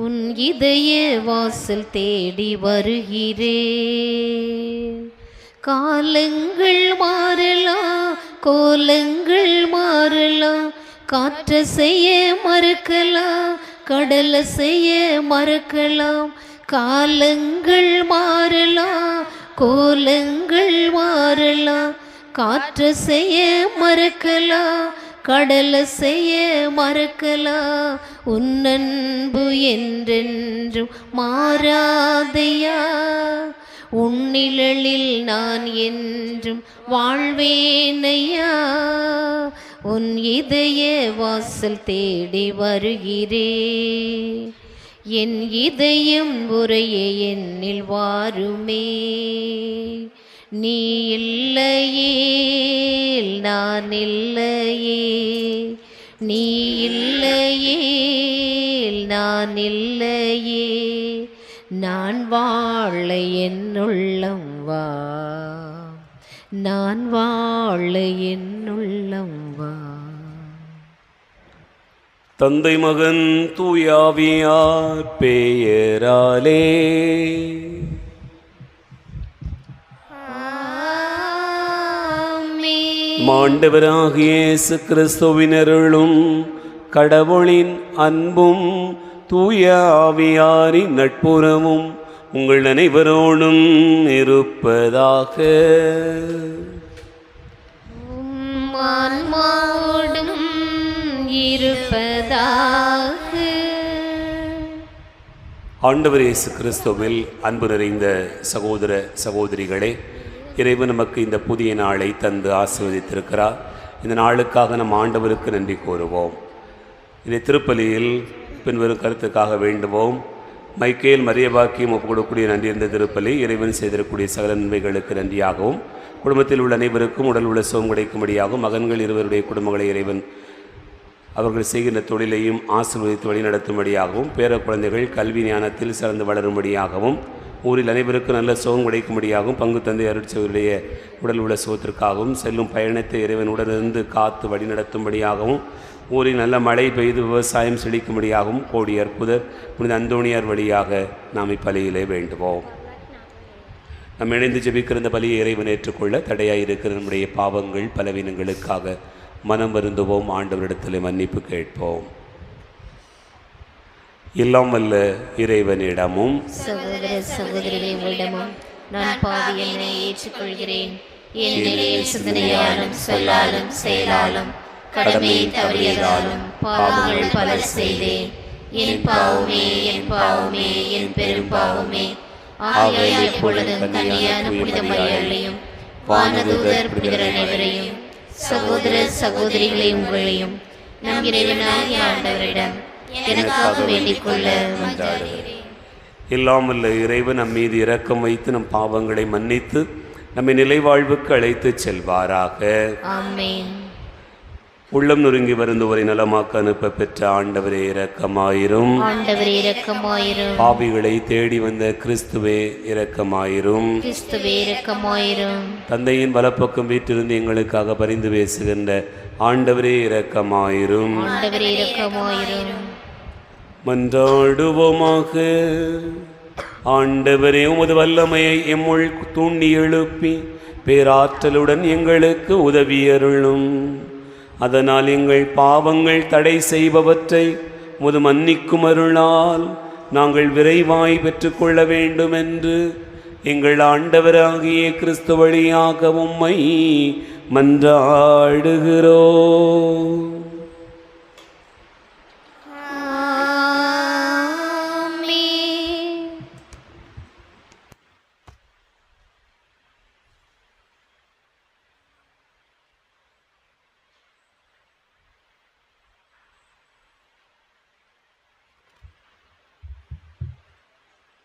உன் இதய வாசல் தேடி வருகிறே. காலங்கள் மாறலாம் கோலங்கள் மாறலாம் காற்ற செய்ய மறுக்கலாம் கடலை செய்ய மறுக்கலாம். காலங்கள் மாறலாம் கோலங்கள் மாறலாம் காற்ற செய்ய மறுக்கலாம். கடல செய்ய மறக்கலாம் உன்னன்பு என்றென்றும் மாறாதையா? உன்னிழலில் நான் என்றும் வாழ்வேனையா? உன் இதய வாசல் தேடி வருகிறே. என் இதயம் உரைய என்னில் வாருமே. நீ இல்லையே. நான் இல்லையே நீ இல்லையே நான் இல்லையே நான் வாழ என்னுள்ளம் வா. நான் வாழ என்னுள்ளம் வா. தந்தை மகன் தூயாவியார் பெயராலே ஆமென். மாண்டவராகிய இயேசு கிறிஸ்துவினருளும் கடவுளின் அன்பும் தூய ஆவியாரின் நட்புறமும் உங்கள் அனைவரோடும் இருப்பதாக ஆண்டவர் இயேசு கிறிஸ்துவில் அன்பு நிறைந்த சகோதர சகோதரிகளே இறைவன் நமக்கு இந்த புதிய நாளை தந்து ஆசீர்வதித்திருக்கிறார். இந்த நாளுக்காக நம் ஆண்டவருக்கு நன்றி கூறுவோம். இதை திருப்பலியில் பின்வரும் கருத்துக்காக வேண்டுவோம். மைக்கேல் மரியபாக்கியம் ஒப்புக்கொடுக்கூடிய நன்றி இருந்த திருப்பலி இறைவன் செய்திருக்கக்கூடிய சகல நன்மைகளுக்கு நன்றியாகவும் குடும்பத்தில் உள்ள அனைவருக்கும் உடல் உள்ள சோம் கிடைக்கும்படியாகவும் மகன்கள் இருவருடைய குடும்பங்களை இறைவன் அவர்கள் செய்கின்ற தொழிலையும் ஆசீர்வதித்து வழிநடத்தும்படியாகவும் பேர குழந்தைகள் கல்வி ஞானத்தில் சிறந்து வளரும்படியாகவும் ஊரில் அனைவருக்கும் நல்ல சுகம் கிடைக்கும்படியாகவும் பங்கு தந்தை அருட்சவருடைய உடல் உள்ள சுகத்திற்காகவும் செல்லும் பயணத்தை இறைவனுடனிருந்து காத்து வழிநடத்தும்படியாகவும் ஊரில் நல்ல மழை பெய்து விவசாயம் செழிக்கும்படியாகவும் கோடி அற்புதர் புனித அந்தோணியார் வழியாக நாம் இப்பலியிலே வேண்டுவோம். நாம் இணைந்து ஜெபிக்கிற இந்த பலியை இறைவன் ஏற்றுக்கொள்ள தடையாக இருக்கிற நம்முடைய பாவங்கள் பலவீனங்களுக்காக மனம் வருந்துவோம். ஆண்டவரிடத்தில் மன்னிப்பு கேட்போம். எல்லாம் வல்ல இறைவனிடமும். சகோதர சகோதரிகளே உங்களிடமும் நான் பாவி என்னை ஏற்றுக்கொள்கிறேன். என் நிலையில் சிந்தனையாலும் சொல்லாலும் செயலாலும் கடமையை தவறியதாலும் பாவங்கள் பல செய்தேன். என் பாவமே என் பாவமே என் பெரும் பாவமே. ஆகையால் எப்பொழுதும் கன்னியான புனித மரியாதையும் வானதூதர் புனிதர் அனைவரையும் சகோதர சகோதரிகளை உங்களையும் நம் இறைவனாகிய ஆண்டவரிடம் எனக்காக வேண்டிக் கொள்ள வல்ல இறைவன் நம் மீது இரக்கம் வைத்து நம் பாவங்களை மன்னித்து நம்மை நிலைவாழ்வுக்கு அழைத்துச் செல்வாராக. உள்ளம் நொறுங்கி வருந்துவரை நலமாக்க அனுப்ப பெற்ற ஆண்டவரே இரக்கமாயிரும். பாவிகளை தேடி வந்த கிறிஸ்துவே இரக்கமாயிரும். தந்தையின் வலப்பக்கம் வீட்டிலிருந்து எங்களுக்காக பரிந்து பேசுகின்ற ஆண்டவரே இரக்கமாயிரும். மன்றாடுவோமாக. ஆண்டவரே உமது வல்லமையை எம்முள் தூண்டி எழுப்பி பேராற்றலுடன் எங்களுக்கு உதவியருளும். அதனால் எங்கள் பாவங்கள் தடை செய்பவற்றை முது மன்னிக்கும் அருளால் நாங்கள் விரைவாய் பெற்றுக்கொள்ள வேண்டும் என்று எங்கள் ஆண்டவராகிய கிறிஸ்து வழியாக உம்மை மன்றாடுகிறோம்.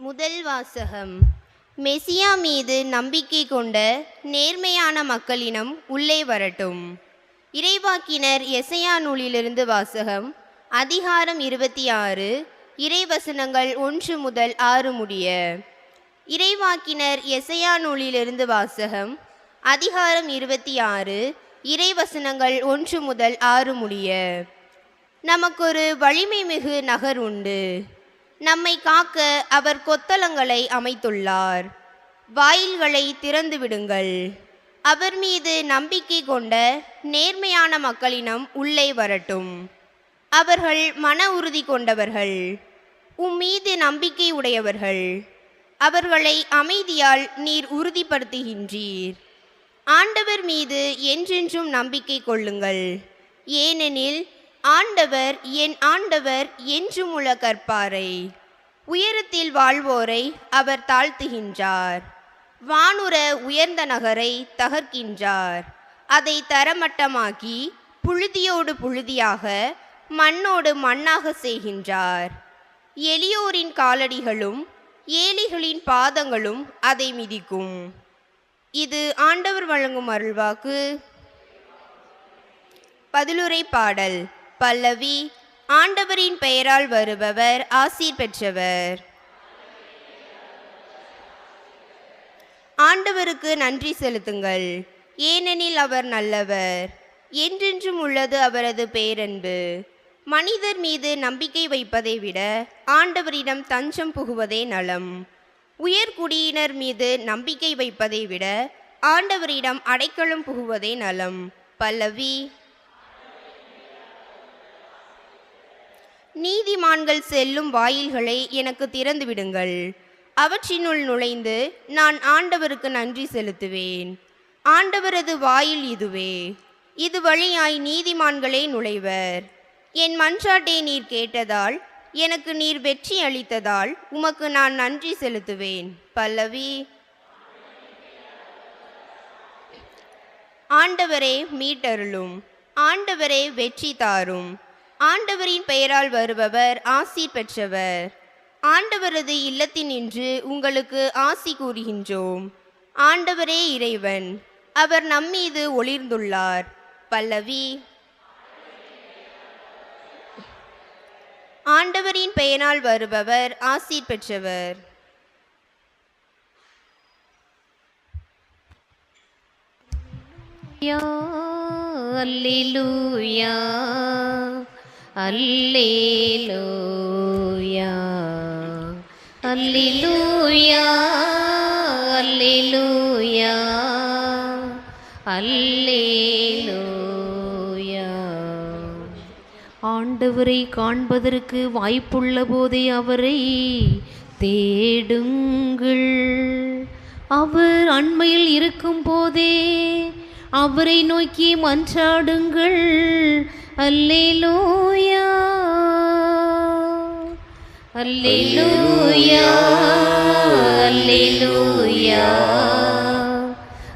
முதல் வாசகம். மெசியா மீது நம்பிக்கை கொண்ட நேர்மையான மக்களினம் உள்ளே வரட்டும். இறைவாக்கினர் எசையா நூலிலிருந்து வாசகம் அதிகாரம் இருபத்தி ஆறு இறைவசனங்கள் ஒன்று முதல் ஆறு முடிய. இறைவாக்கினர் எசையா நூலிலிருந்து வாசகம் அதிகாரம் இருபத்தி ஆறு இறைவசனங்கள் ஒன்று முதல் ஆறு முடிய. நமக்கொரு வலிமை மிகு நகர் உண்டு. நம்மை காக்க அவர் கொத்தளங்களை அமைத்துள்ளார். வாயில்களை திறந்து விடுங்கள். அவர் மீது நம்பிக்கை கொண்ட நேர்மையான மக்களினம் உள்ளே வரட்டும். அவர்கள் மன உறுதி கொண்டவர்கள். உம் மீது நம்பிக்கை உடையவர்கள். அவர்களை அமைதியால் நீர் உறுதிப்படுத்துகின்றீர். ஆண்டவர் மீது என்றென்றும் நம்பிக்கை கொள்ளுங்கள். ஏனெனில் ஆண்டவர் என் ஆண்டவர் என்று உள்ள கற்பாரை. உயரத்தில் வாழ்வோரை அவர் தாழ்த்துகின்றார். வானுர உயர்ந்த நகரை தகர்க்கின்றார். அதை தரமட்டமாக்கி புழுதியோடு புழுதியாக மண்ணோடு மண்ணாக செய்கின்றார். எளியோரின் காலடிகளும் ஏழைகளின் பாதங்களும் அதை மிதிக்கும். இது ஆண்டவர் வழங்கும் அருள்வாக்கு. பதிலுரை பாடல். பல்லவி ஆண்டவரின் பெயரால் வருபவர் ஆசீர் பெற்றவர். ஆண்டவருக்கு நன்றி செலுத்துங்கள். ஏனெனில் அவர் நல்லவர். என்றென்றும் உள்ளது அவரது பேரன்பு. மனிதர் மீது நம்பிக்கை வைப்பதை விட ஆண்டவரிடம் தஞ்சம் புகுவதே நலம். உயர்குடியினர் மீது நம்பிக்கை வைப்பதை விட ஆண்டவரிடம் அடைக்கலம் புகுவதே நலம். பல்லவி நீதிமான்கள் செல்லும் வாயில்களை எனக்கு திறந்து விடுங்கள். அவற்றினுள் நுழைந்து நான் ஆண்டவருக்கு நன்றி செலுத்துவேன். ஆண்டவரது வாயில் இதுவே. இது வழியாய் நீதிமான்களே நுழைவர். என் மன்றாட்டை நீர் கேட்டதால் எனக்கு நீர் வெற்றி அளித்ததால் உமக்கு நான் நன்றி செலுத்துவேன். பல்லவி. ஆண்டவரே மீட்டருளும். ஆண்டவரே வெற்றி தாரும். ஆண்டவரின் பெயரால் வருபவர் ஆசி பெற்றவர். ஆண்டவரது இல்லத்தினின்று உங்களுக்கு ஆசி கூறுகின்றோம். ஆண்டவரே இறைவன் அவர் நம்மீது ஒளிர்ந்துள்ளார். பல்லவி. ஆண்டவரின் பெயரால் வருபவர் ஆசீர் பெற்றவர். யா அல்லேலூயா அல்லேலூயா. அல்லேலூயா அல்லேலூயா. அல்லேலூயா. ஆண்டவரை காண்பதற்கு வாய்ப்புள்ள போதே அவரை தேடுங்கள். அவர் அண்மையில் இருக்கும் போதே அவரை நோக்கி மன்றாடுங்கள். அல்லேலூயா. அல்லேலூயா. அல்லேலூயா.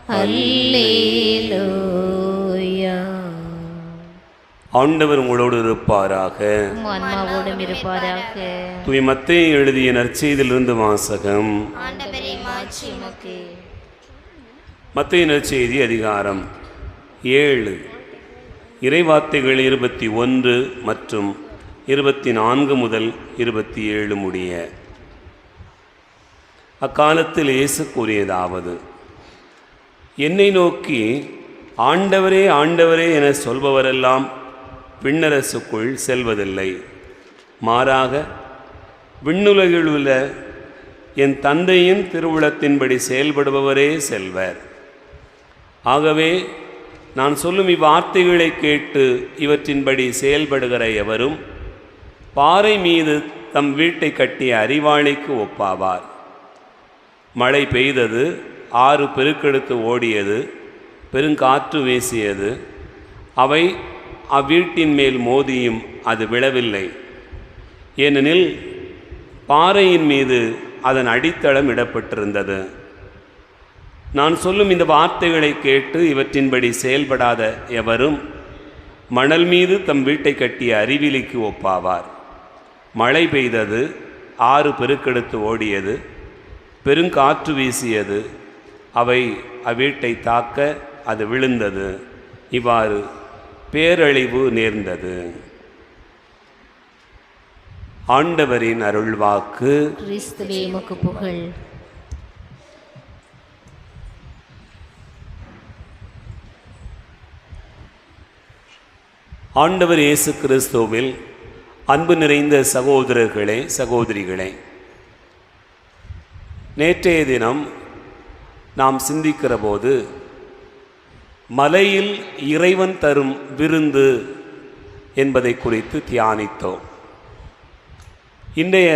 அல்லேலூயா. ஆண்டவர் உங்களோடு இருப்பாராக. உம் ஆன்மாவோடும் இருப்பாராக. தூய் மத்தேயு எழுதிய நற்செய்தியிலிருந்து வாசகம். ஆண்டவரை மாற்றி உமக்கு. மத்திய நற்செய்தி அதிகாரம் ஏழு. இறைவார்த்தைகள் இருபத்தி ஒன்று மற்றும் இருபத்தி நான்கு முதல் இருபத்தி ஏழு முடிய. அக்காலத்தில் இயேசு கூறியதாவது என்னை நோக்கி ஆண்டவரே ஆண்டவரே என சொல்பவரெல்லாம் விண்ணரசுக்குள் செல்வதில்லை. மாறாக விண்ணுலகில் உள்ள என் தந்தையின் திருவுளத்தின்படி செயல்படுபவரே செல்வர். ஆகவே நான் சொல்லும் இவ்வார்த்தைகளை கேட்டு இவற்றின்படி செயல்படுகிற எவரும் பாறை மீது தம் வீட்டை கட்டிய அறிவாளிக்கு ஒப்பாவார். மழை பெய்தது ஆறு பெருக்கெடுத்து ஓடியது பெருங்காற்று வீசியது அவை அவ்வீட்டின் மேல் மோதியும் அது விழவில்லை. ஏனெனில் பாறையின் மீது அதன் அடித்தளம் இடப்பட்டிருந்தது. நான் சொல்லும் இந்த வார்த்தைகளை கேட்டு இவற்றின்படி செயல்படாத எவரும் மணல் மீது தம் வீட்டை கட்டிய அறிவிலிக்கு ஒப்பாவார். மழை பெய்தது ஆறு பெருக்கெடுத்து ஓடியது பெருங்காற்று வீசியது அவை அவ்வீட்டை தாக்க அது விழுந்தது இவ்வாறு பேரழிவு நேர்ந்தது. ஆண்டவரின் அருள்வாக்கு. புகழ். ஆண்டவர் இயேசு கிறிஸ்துவில் அன்பு நிறைந்த சகோதரர்களே சகோதரிகளே நேற்றைய தினம் நாம் சிந்திக்கிற போது மலையில் இறைவன் தரும் விருந்து என்பதை குறித்து தியானித்தோம். இன்றைய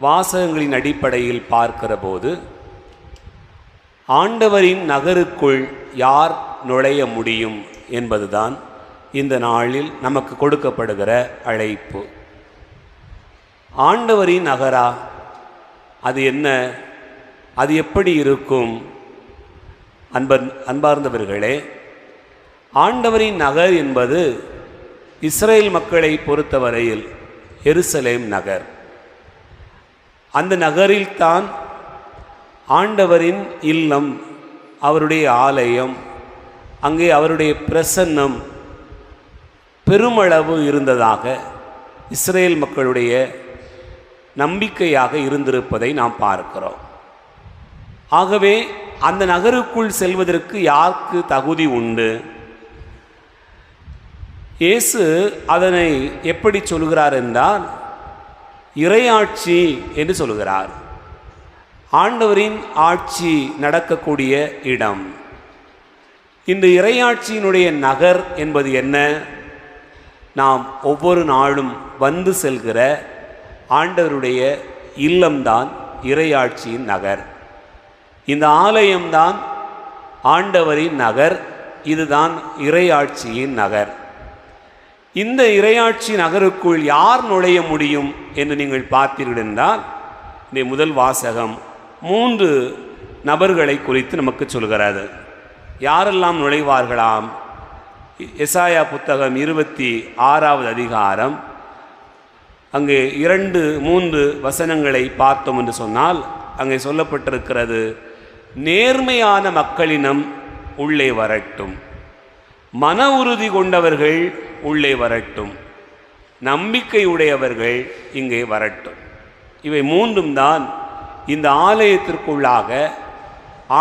வாசகங்களின் அடிப்படையில் பார்க்கிற போது ஆண்டவரின் நகருக்குள் யார் நுழைய முடியும் என்பதுதான் இந்த நாளில் நமக்கு கொடுக்கப்படுகிற அழைப்பு. ஆண்டவரின் நகரா? அது என்ன? அது எப்படி இருக்கும்? அன்பன் அன்பார்ந்தவர்களே ஆண்டவரின் நகர் என்பது இஸ்ரேல் மக்களை பொறுத்தவரையில் எருசலேம் நகர். அந்த நகரில்தான் ஆண்டவரின் இல்லம் அவருடைய ஆலயம் அங்கே அவருடைய பிரசன்னம் பெருமளவு இருந்ததாக இஸ்ரேல் மக்களுடைய நம்பிக்கையாக இருந்திருப்பதை நாம் பார்க்கிறோம். ஆகவே அந்த நகருக்குள் செல்வதற்கு யாருக்கு தகுதி உண்டு? இயேசு அதனை எப்படி சொல்கிறார் என்றால் இறையாட்சி என்று சொல்கிறார். ஆண்டவரின் ஆட்சி நடக்கக்கூடிய இடம். இந்த இறையாட்சியினுடைய நகர் என்பது என்ன? நாம் ஒவ்வொரு நாளும் வந்து செல்கிற ஆண்டவருடைய இல்லம்தான் இறையாட்சியின் நகர். இந்த ஆலயம்தான் ஆண்டவரின் நகர் இதுதான் இறையாட்சியின் நகர். இந்த இறையாட்சி நகருக்குள் யார் நுழைய முடியும் என்று நீங்கள் பார்த்தீர்கள் என்றால் இந்த முதல் வாசகம் மூன்று நபர்களை குறித்து நமக்கு சொல்கிறது. யாரெல்லாம் நுழைவார்களாம்? எசாயா புத்தகம் இருபத்தி ஆறாவது அதிகாரம். அங்கே இரண்டு மூன்று வசனங்களை பார்த்தோம் என்று சொன்னால் அங்கே சொல்லப்பட்டிருக்கிறது நேர்மையான மக்களினம் உள்ளே வரட்டும். மன உறுதி கொண்டவர்கள் உள்ளே வரட்டும். நம்பிக்கையுடையவர்கள் இங்கே வரட்டும். இவை மூன்றும் தான் இந்த ஆலயத்திற்குள்ளாக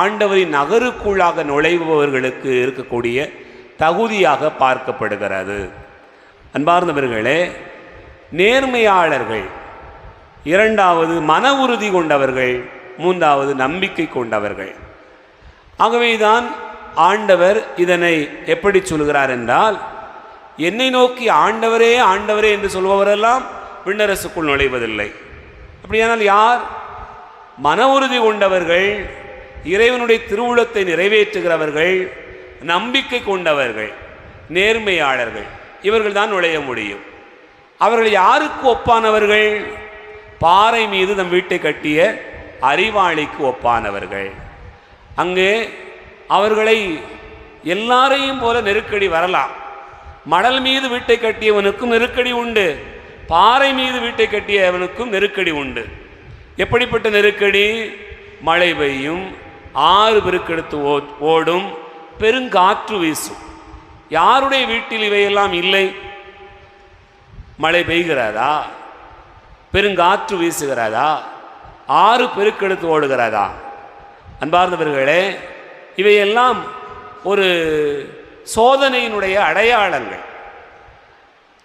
ஆண்டவரின் நகருக்குள்ளாக நுழைபவர்களுக்கு இருக்கக்கூடிய தகுதியாக பார்க்கப்படுகிறது. அன்பார்ந்தவர்களே நேர்மையாளர்கள் இரண்டாவது மன உறுதி கொண்டவர்கள் மூன்றாவது நம்பிக்கை கொண்டவர்கள். ஆகவேதான் ஆண்டவர் இதனை எப்படி சொல்கிறார் என்றால் என்னை நோக்கி ஆண்டவரே ஆண்டவரே என்று சொல்பவரெல்லாம் விண்ணரசுக்குள் நுழைவதில்லை. அப்படியானால் யார்? மன உறுதி கொண்டவர்கள் இறைவனுடைய திருவுளத்தை நிறைவேற்றுகிறவர்கள் நம்பிக்கை கொண்டவர்கள் நேர்மையாளர்கள் இவர்கள் தான் நுழைய முடியும். அவர்கள் யாருக்கு ஒப்பானவர்கள்? பாறை மீது தம் வீட்டை கட்டிய அறிவாளிக்கு ஒப்பானவர்கள். அங்கே அவர்களை எல்லாரையும் போல நெருக்கடி வரலாம். மடல் மீது வீட்டை கட்டியவனுக்கும் நெருக்கடி உண்டு. பாறை மீது வீட்டை கட்டியவனுக்கும் நெருக்கடி உண்டு. எப்படிப்பட்ட நெருக்கடி? மழை பெய்யும் ஆறு பெருக்கெடுத்து ஓடும் பெருங்காற்று வீசும். யாருடைய வீட்டில் இவையெல்லாம் இல்லை? மழை பெய்கிறதா? பெருங்காற்று வீசுகிறதா? ஆறு பெருக்கெடுத்து ஓடுகிறதா? அன்பார்ந்தவர்களே இவையெல்லாம் ஒரு சோதனையினுடைய அடையாளங்கள்.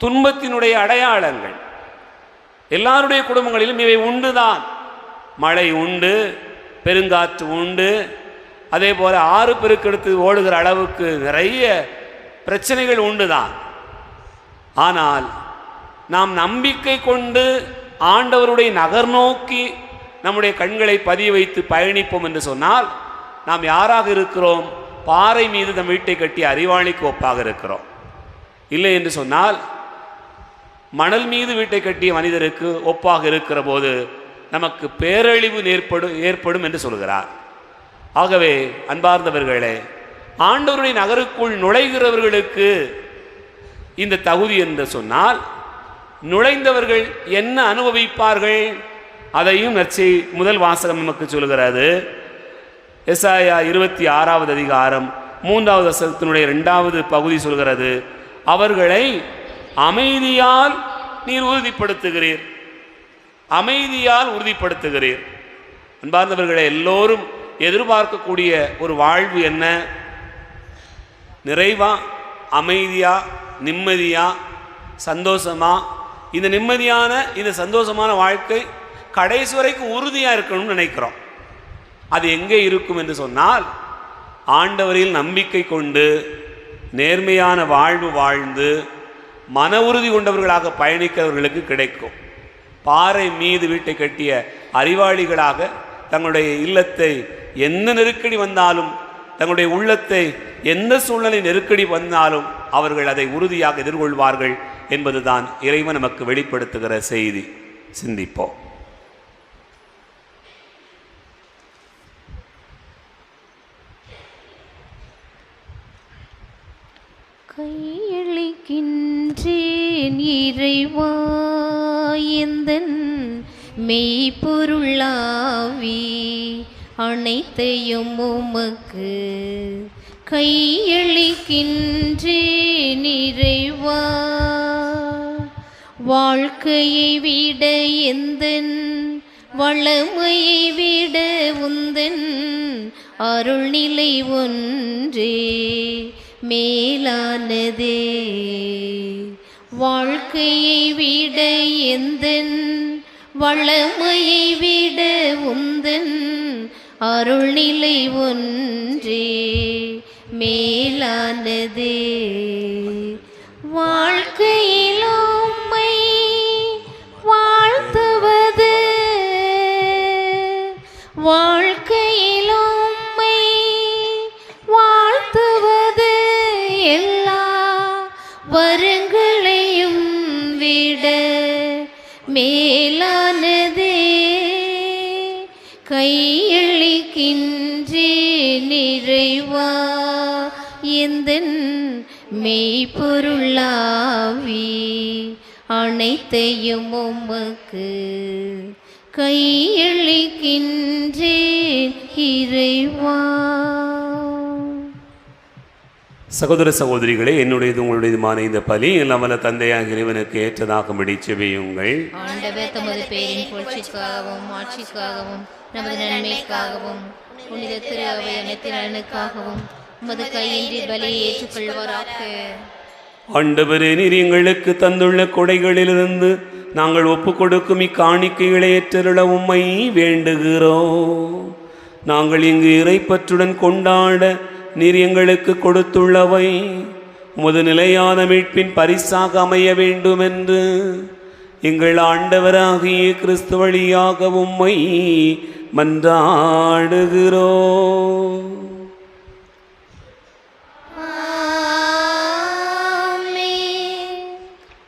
துன்பத்தினுடைய அடையாளங்கள். எல்லாருடைய குடும்பங்களிலும் இவை உண்டுதான். மழை உண்டு பெருங்காற்று உண்டு அதே போல் ஆறு பெருக்கெடுத்து ஓடுகிற அளவுக்கு நிறைய பிரச்சனைகள் உண்டுதான். ஆனால் நாம் நம்பிக்கை கொண்டு ஆண்டவருடைய நகர் நோக்கி நம்முடைய கண்களை பதிய வைத்து பயணிப்போம் என்று சொன்னால் நாம் யாராக இருக்கிறோம்? பாறை மீது நம் வீட்டை கட்டி அறிவாளிக்கு ஒப்பாக இருக்கிறோம். இல்லை என்று சொன்னால் மணல் மீது வீட்டை கட்டிய மனிதருக்கு ஒப்பாக இருக்கிற போது நமக்கு பேரழிவு ஏற்படும் ஏற்படும் என்று சொல்கிறார். ஆகவே அன்பார்ந்தவர்களே ஆண்டவருடைய நகருக்குள் நுழைகிறவர்களுக்கு இந்த தகுதி என்று சொன்னால் நுழைந்தவர்கள் என்ன அனுபவிப்பார்கள்? அதையும் நற்செய் முதல் வாசகம் நமக்கு சொல்கிறது எஸ்ஐயா இருபத்தி ஆறாவது அதிகாரம் மூன்றாவது வசனத்தினுடைய ரெண்டாவது பகுதி சொல்கிறது அவர்களை அமைதியால் நீர் உறுதிப்படுத்துகிறீர். அமைதியால் உறுதிப்படுத்துகிறீர். அன்பார்ந்தவர்களை எல்லோரும் எதிர்பார்க்கக்கூடிய ஒரு வாழ்வு என்ன? நிறைவாக அமைதியாக நிம்மதியாக சந்தோஷமாக இந்த நிம்மதியான இந்த சந்தோஷமான வாழ்க்கை கடைசி வரைக்கும் உறுதியாக இருக்கணும்னு நினைக்கிறோம். அது எங்கே இருக்கும் என்று சொன்னால் ஆண்டவரில் நம்பிக்கை கொண்டு நேர்மையான வாழ்வு வாழ்ந்து மன உறுதி கொண்டவர்களாக பயணிக்கிறவர்களுக்கு கிடைக்கும். பாறை மீது வீட்டை கட்டிய அறிவாளிகளாக தங்களுடைய இல்லத்தை என்ன நெருக்கடி வந்தாலும் தங்களுடைய உள்ளத்தை எந்த சூழ்நிலை நெருக்கடி வந்தாலும் அவர்கள் அதை உறுதியாக எதிர்கொள்வார்கள் என்பதுதான் இறைவன் நமக்கு வெளிப்படுத்துகிற செய்தி. சிந்திப்போம். கையளிக்கின்றேன் இறைவா எந்தன் மெய்ப்பொருளாவி அனைத்தையும் உமக்கு கையளிக்கின்றேன் நிறைவா. வாழ்க்கையை விட எந்தன் வளமையை விட உந்தன் அருள்நிலை ஒன்றே மேலானதே. வாழ்க்கையை விட எந்தன் வளமையை விட உந்தன் அருள்நிலை ஒன்றே மேலானதே வாழ் அனைத்தையும் உமக்கு கையளிக்கின்றேன் இறைவா. சகோதர சகோதரிகளே என்னுடையது உங்களுடையதுமான இந்த பலி எல்லாம் வல்ல தந்தையாக இறைவனுக்கு ஏற்றதாகும்படி செவியுங்கள் ஆண்டவர் தமது பேரின் புகழ்ச்சிக்காகவும் ஆட்சிக்காகவும் நமது நன்மைக்காகவும் புனித திரு அவை அனைத்து நலனுக்காகவும் உமது கையின்றி பலியை ஏற்றுக்கொள்வாராக. ஆண்டவரே நீர் எங்களுக்கு தந்துள்ள கொடைகளிலிருந்து நாங்கள் ஒப்பு கொடுக்கும் இக்காணிக்கைகளை ஏற்றருள உம்மை வேண்டுகிறோம். நாங்கள் இங்கு இறைப்பற்றுடன் கொண்டாட நீர் எங்களுக்கு கொடுத்துள்ளவை. உமது நிலையான மீட்பின் பரிசாக அமைய வேண்டும் என்று எங்கள் ஆண்டவராகிய கிறிஸ்து வழியாக உம்மை மன்றாடுகிறோம்.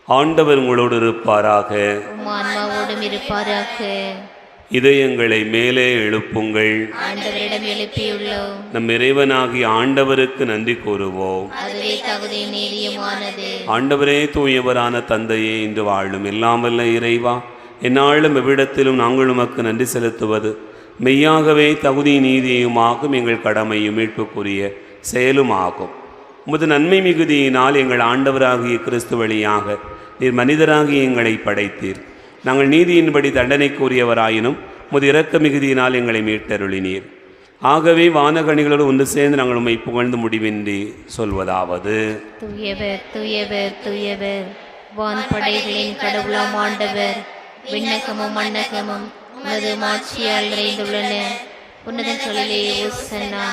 ஆண்டவர் உங்களோடு இருப்பாராக. உம் ஆன்மாவோடும் இருப்பாராக. இதயங்களை மேலே எழுப்புங்கள். ஆண்டவரிடம் எழுப்பியுள்ளோம். நம் இறைவனாகிய ஆண்டவருக்கு நன்றி கூறுவோம். அதுவே தகுதி நீதியுமானது. ஆண்டவரே தூயவரான தந்தையே இன்று வாழும் எல்லாம் வல்ல இறைவா. எந்நாளும் எவ்விடத்திலும் நாங்கள் உமக்கு நன்றி செலுத்துவது. மெய்யாகவே தகுதி நீதியுமாகும் எங்கள் கடமையும் மீட்புக்குரிய செயலுமாகும். உமது நன்மை மிகுதியினால் எங்கள் ஆண்டவராகிய கிறிஸ்து வழியாக நீர் மனிதராகி எங்களை படைத்தீர். நாங்கள் நீதியின்படி தண்டனைக்குரியவராயினும் உமது இரக்க மிகுதியினால் எங்களை மீட்டருளினீர். ஆகவே வானகணிகளோடு ஒன்று சேர்ந்து நாங்கள் உண்மை புகழ்ந்து முடிவின்றி சொல்வதாவது. துயவர் துயவர் தூயவர். வான்படைகளின் கடவுளாம் ஆண்டவர். விண்ணகமும் மண்ணகமும் உனது மாட்சியால் நிறைந்துள்ளன. உன்னதங்களிலே ஓசன்னா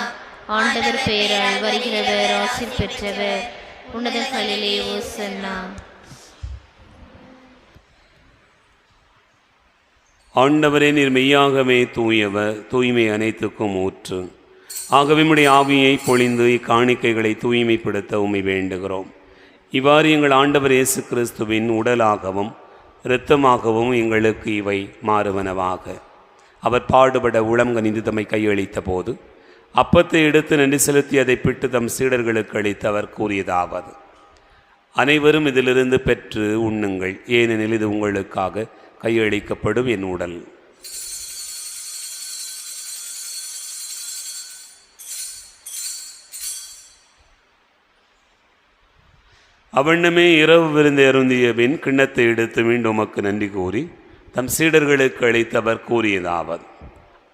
ஆண்டவர் பெயரால் வருகிறவர் ஆசிர் பெற்றவர். உன்னதங்களிலே ஓசன்னா ஆண்டவரே நீர் மெய்யாகவே தூயவர் தூய்மை அனைத்துக்கும் ஊற்று. ஆகவே நம்முடைய ஆவியை பொழிந்து இக்காணிக்கைகளை தூய்மைப்படுத்த உமை வேண்டுகிறோம். இவ்வாறு எங்கள் ஆண்டவர் இயேசு கிறிஸ்துவின் உடலாகவும் இரத்தமாகவும் எங்களுக்கு இவை மாறுவனவாக. அவர் பாடுபட உளம் கனிந்து தம்மை கையளித்த போது அப்பத்தை எடுத்து நன்றி செலுத்தி அதை பிட்டு தம் சீடர்களுக்கு அளித்து அவர் கூறியதாவது அனைவரும் இதிலிருந்து பெற்று உண்ணுங்கள். ஏனெனில் இது உங்களுக்காக கையளிக்கப்படும் என் உடல். அவண்ணமே இரவு விருந்து அருந்திய பின் கிண்ணத்தை எடுத்து மீண்டும் உமக்கு நன்றி கூறி தம் சீடர்களுக்கு அளித்தவர் கூறியதாவது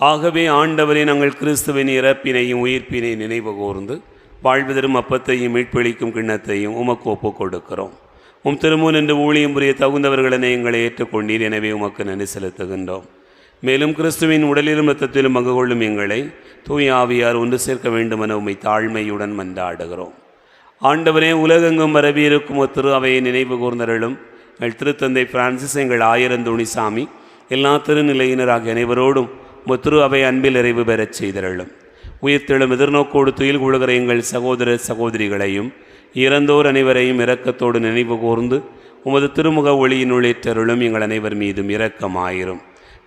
ஆகவே ஆண்டவரே நாங்கள் கிறிஸ்துவின் இறப்பினையும் உயிர்ப்பினை நினைவு கூர்ந்து வாழ்வதரும் அப்பத்தையும் மீட்பளிக்கும் கிண்ணத்தையும் உமக்கு ஒப்புக் கொடுக்கிறோம் உம் திருமூன் என்று ஊழியம் புரிய தகுந்தவர்களென எங்களை ஏற்றுக்கொண்டீர். எனவே உமக்கு நன்றி செலுத்துகின்றோம். மேலும் கிறிஸ்துவின் உடலிலும் இரத்தத்திலும் பங்கு கொள்ளும் எங்களை தூய் ஆவியார் ஒன்று சேர்க்க வேண்டுமென உம்மை தாழ்மையுடன் மன்றாடுகிறோம். ஆண்டவரே உலகெங்கும் வரவியிருக்கும் திரு அவையை நினைவு கூர்ந்தருளும் எங்கள் திருத்தந்தை பிரான்சிஸ் எங்கள் ஆயிரந்தோணிசாமி எல்லா திருநிலையினராக அனைவரோடும் திரு அவை அன்பில் நிறைவு பெறச் செய்தருளும். உயிர்த்தெழும் எதிர்நோக்கோடு துயில் கொள்கிற எங்கள் சகோதர சகோதரிகளையும் இறந்தோர் அனைவரையும் இரக்கத்தோடு நினைவு கூர்ந்து உமது திருமுக ஒளியினுள்ளேற்றருளும் எங்கள் அனைவர் மீதும் இரக்கமாயிரும்.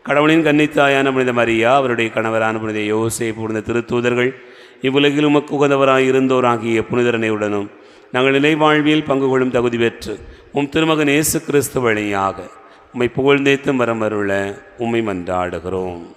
கடவுளின் கன்னித்தாயான புனித மரியா அவருடைய கணவரான புனித யோசை புனித திருத்தூதர்கள் இவ்வுலகில் உமக்கு உகந்தவராய் இருந்தோராகிய புனிதரனையுடனும் நாங்கள் நிலை வாழ்வியல் பங்கு கொள்ளும் தகுதி பெற்று உம் திருமகன் இயேசு கிறிஸ்து வழியாக உம்மை புகழ்ந்தேத்து வருள உம்மை மன்றாடுகிறோம்.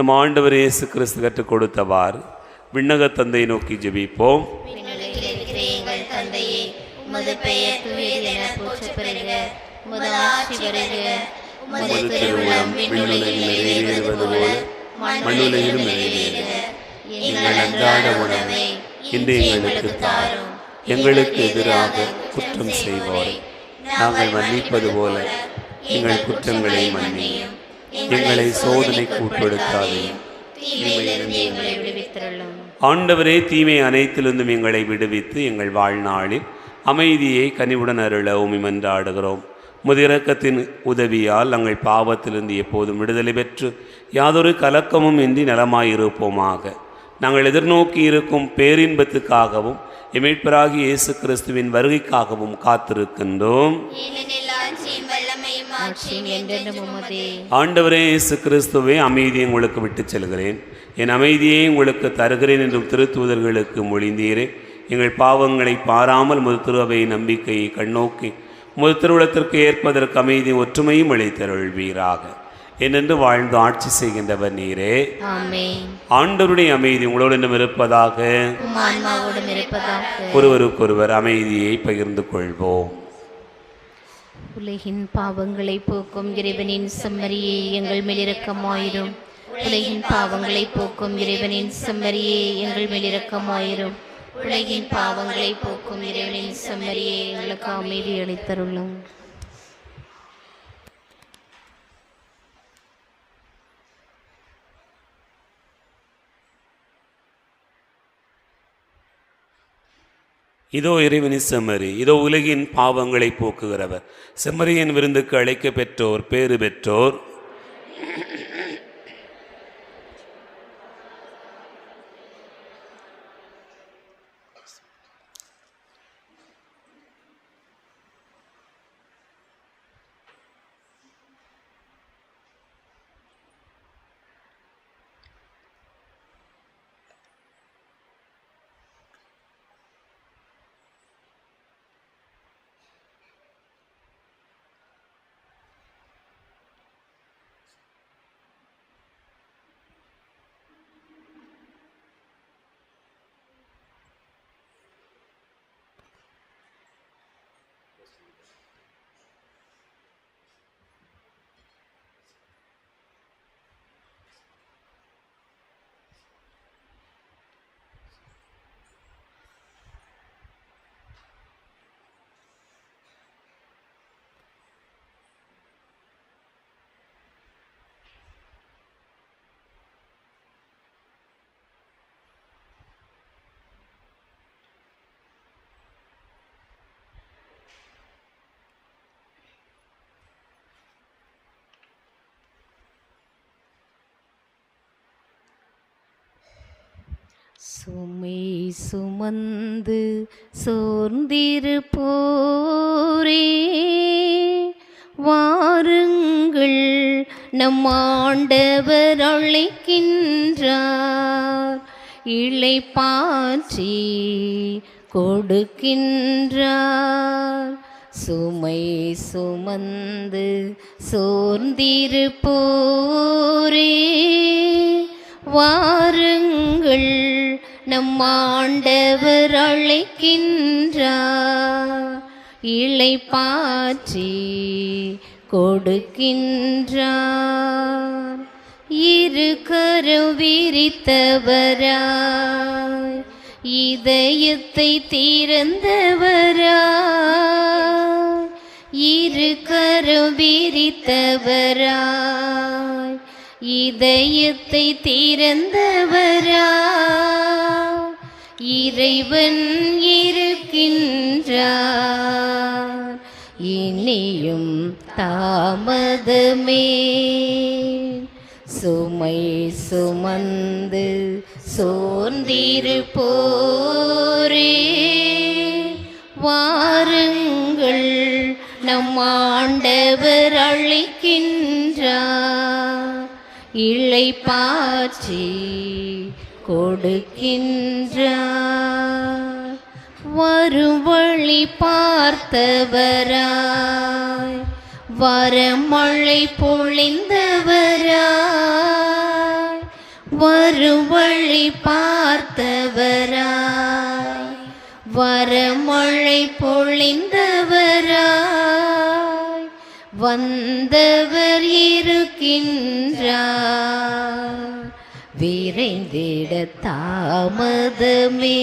நம் ஆண்டவர் இயேசு கிறிஸ்து கற்றுக் கொடுத்தவாறு விண்ணக தந்தை நோக்கி ஜெபிப்போம் தந்தையே மண்ணுலகிலும் எங்கள் அன்றாட உணவை இன்று எங்களுக்கு தாரும். எங்களுக்கு எதிராக குற்றம் செய்வோரை. நாங்கள் மன்னிப்பது போல எங்கள் குற்றங்களை மன்னியும் எங்களை சோதனைக்கு விடுவித்தருளும். ஆண்டவரே தீமை அனைத்திலிருந்தும் எங்களை விடுவித்து எங்கள் வாழ்நாளில் அமைதியை கனிவுடன் அருள உமி மன்றாடுகிறோம். முதிரக்கத்தின் உதவியால் நாங்கள் பாவத்திலிருந்து எப்போதும் விடுதலை பெற்று யாதொரு கலக்கமும் இன்றி நலமாயிருப்போமாக. நாங்கள் எதிர்நோக்கி இருக்கும் பேரின்பத்துக்காகவும் எமீட்பராகி இயேசு கிறிஸ்துவின் வருகைக்காகவும் காத்திருக்கின்றோம். ஆண்டவரே இயேசு கிறிஸ்துவே அமைதியை உங்களுக்கு விட்டுச் செல்கிறேன். என் அமைதியை உங்களுக்கு தருகிறேன் என்றும் திருத்தூதர்களுக்கு மொழிந்தீரே. எங்கள் பாவங்களை பாராமல் முது திருவை நம்பிக்கையை கண்ணோக்கி முது திருவுளத்திற்கு ஏற்பதற்கு அமைதி ஒற்றுமையும் அளித்தருள்வீராக. என்னென்று வாழ்ந்து ஆட்சி செய்கின்றவர் நீரே. ஆண்டவருடைய அமைதி உங்களோடு ஆன்மாவோடும் இருப்பதாக. ஒருவருக்கொருவர் அமைதியை பகிர்ந்து கொள்வோம். உலகின் பாவங்களை போக்கும் இறைவனின் செம்மறியே எங்கள் மேலிறக்கமாயிரும். உலகின் பாவங்களை போக்கும் இறைவனின் செம்மறியே எங்கள் மேலிறக்கமாயிரும். உலகின் பாவங்களை போக்கும் இறைவனின் செம்மறியே எங்களுக்கு அமைதி அளித்தருளும். இதோ இறைவனின் செம்மறி இதோ உலகின் பாவங்களை போக்குகிறவர். செம்மறியின் விருந்துக்கு அழைக்க பெற்றோர் பேறு பெற்றோர். சுமை சுமந்து சோர்ந்திருப்போரே வாருங்கள் நம் ஆண்டவர் அழைக்கின்றார் இளை பாற்றி கொடுக்கின்றார். சுமை சுமந்து சோர்ந்திருப்போரே வாருங்கள் நம் ஆண்டவர் அழைக்கின்றார். இலை பாற்றி கொடுக்கின்றார். இரு கரம் விரித்தவராய் இதயத்தை திறந்தவராய் இரு கரம் விரித்தவராய் இதயத்தை திறந்தவராய். இறைவன் இருக்கின்றார். இனியும் தாமதமே. சுமை சுமந்து சோர்ந்திருப்போரே. வாருங்கள் நம் ஆண்டவர் அழைக்கின்றார். இளை பாற்றி கொடுக்கின்றார். வரும் வழி பார்த்தவராய் வரமழை பொழிந்தவராய் வரும் வழி பார்த்தவராய் வரமழை பொழிந்தவராய் வந்தவர் இருக்கின்றார். விரைந்திட தாமதமே.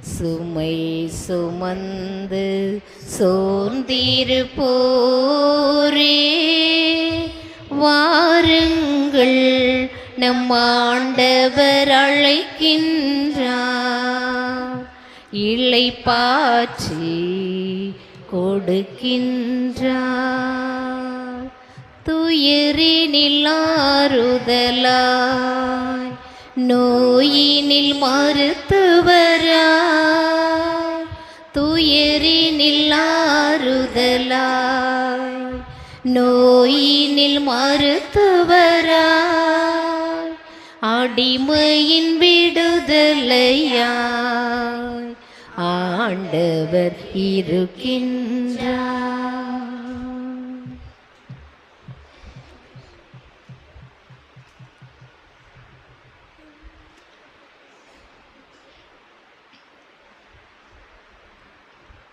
சுமை சுமந்து சோர்ந்திருப்போரே வாருங்கள் நம் ஆண்டவர் அழைக்கின்றார். இளை பாற்றி கொடுக்கின்றார். துயரினில்லாருதலாய் நோயினில் மருத்துவராய் துயரினில்லாருதலாய் நோயினில் மருத்துவராய் அடிமையின் விடுதலையாய் ஆண்டவர் இருக்கின்றார்.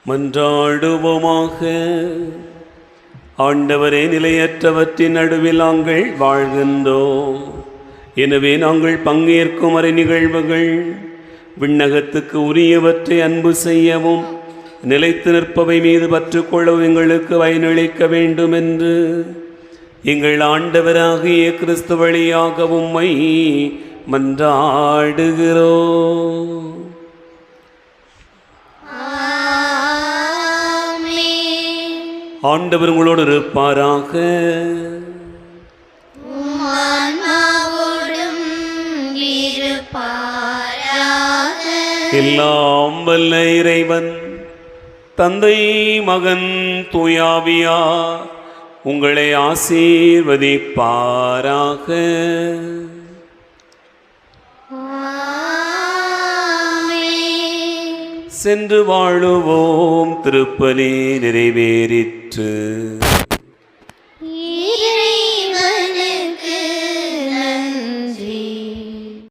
மன்றாடுவோமாக. ஆண்டவரே நிலையற்றவற்றின் நடுவில் நாங்கள் வாழ்கின்றோம். எனவே நாங்கள் பங்கேற்கும் அறை நிகழ்வுகள் விண்ணகத்துக்கு உரியவற்றை அன்பு செய்யவும் நிலைத்து நிற்பவை மீது பற்றுக்கொள்ளவும் எங்களுக்கு பயனளிக்க வேண்டும் என்று எங்கள் ஆண்டவராகிய கிறிஸ்து வழியாக உம்மை மன்றாடுகிறோம். ஆண்டவர் உங்களோடு இருப்பாராக. எல்லாம் வல்ல இறைவன் தந்தை மகன் தூயாவியா உங்களை ஆசீர்வதிப்பாராக. சென்று வாழுவோம். திருப்பலி நிறைவேறிற்று.